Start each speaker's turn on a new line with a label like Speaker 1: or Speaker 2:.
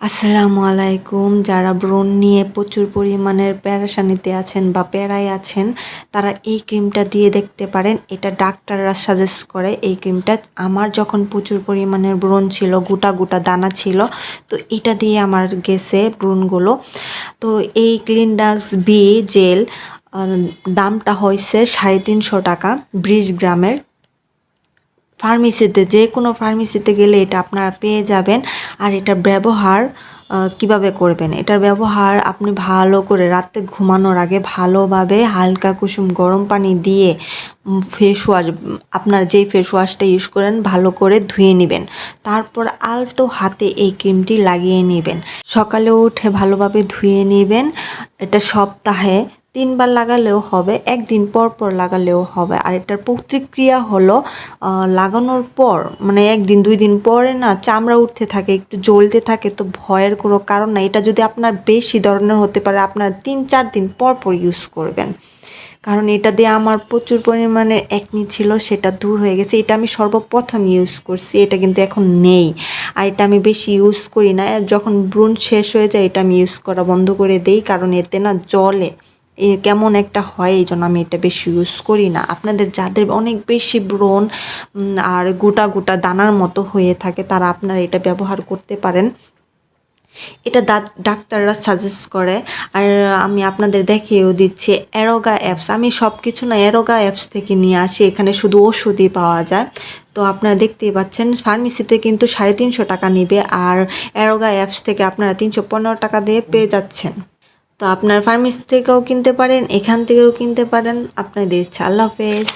Speaker 1: আসসালামু আলাইকুম। যারা ব্রণ নিয়ে প্রচুর পরিমাণের প্যারাসানিতে আছেন বা প্যারায় আছেন, তারা এই ক্রিমটা দিয়ে দেখতে পারেন। এটা ডাক্তাররা সাজেস্ট করে এই ক্রিমটা। আমার যখন প্রচুর পরিমাণের ব্রণ ছিল, গোটা গোটা দানা ছিল, তো এটা দিয়ে আমার গেছে ব্রণগুলো। তো এই ক্লিনডাক্স বি জেল দামটা হয়েছে সাড়ে তিনশো টাকা ব্রিজ গ্রামের। ফার্মেসিতে যে কোনো ফার্মেসিতে গেলে এটা আপনারা পেয়ে যাবেন। আর এটার ব্যবহার কীভাবে করবেন? এটার ব্যবহার আপনি ভালো করে রাতে ঘুমানোর আগে ভালোভাবে হালকা কুসুম গরম পানি দিয়ে ফেস ওয়াশ আপনার যেই ফেস ওয়াশটা ইউজ করেন ভালো করে ধুয়ে নেবেন। তারপর আলতো হাতে এই ক্রিমটি লাগিয়ে নেবেন। সকালে উঠে ভালোভাবে ধুয়ে নেবেন। এটা সপ্তাহে তিনবার লাগালেও হবে, একদিন পর পর লাগালেও হবে। আর এটার প্রতিক্রিয়া হলো লাগানোর পর মানে একদিন, দুই দিন পরে না চামড়া উঠতে থাকে, একটু জ্বলতে থাকে, তো ভয়ের কোনো কারণ না এটা যদি আপনার বেশি ধরনের হতে পারে, আপনার তিন, চার দিন পর পর ইউজ করবেন। কারণ এটা দিয়ে আমার প্রচুর পরিমাণে একনি ছিল, সেটা দূর হয়ে গেছে। এটা আমি সর্বপ্রথম ইউজ করছি, এটা কিন্তু এখন নেই। আর এটা আমি বেশি ইউজ করি না। যখন ব্রুন শেষ হয়ে যায়, এটা আমি ইউজ করা বন্ধ করে দেই, কারণ এতে না জলে কেমন একটা হয় এই জন্য আমি এটা বেশি ইউজ করি না। আপনাদের যাদের অনেক বেশি ব্রণ আর গোটা গোটা দানার মতো হয়ে থাকে, তারা আপনারা এটা ব্যবহার করতে পারেন। এটা ডাক্তাররা সাজেস্ট করে। আর আমি আপনাদের দেখিয়েও দিচ্ছি, অ্যারোগা অ্যাপস আমি সব কিছু না অ্যারোগা অ্যাপস থেকে নিয়ে আসি, এখানে শুধু ওষুধই পাওয়া যায়। তো আপনারা দেখতেই পাচ্ছেন ফার্মেসিতে কিন্তু সাড়ে তিনশো টাকা নেবে, আর অ্যারোগা অ্যাপস থেকে আপনারা তিনশো পনেরো টাকা দিয়ে পেয়ে যাচ্ছেন। তো আপনার ফার্মেসি থেকেও কিনতে পারেন এখান থেকেও কিনতে পারেন। আপনাদের ইচ্ছা আল্লাহ হাফেজ।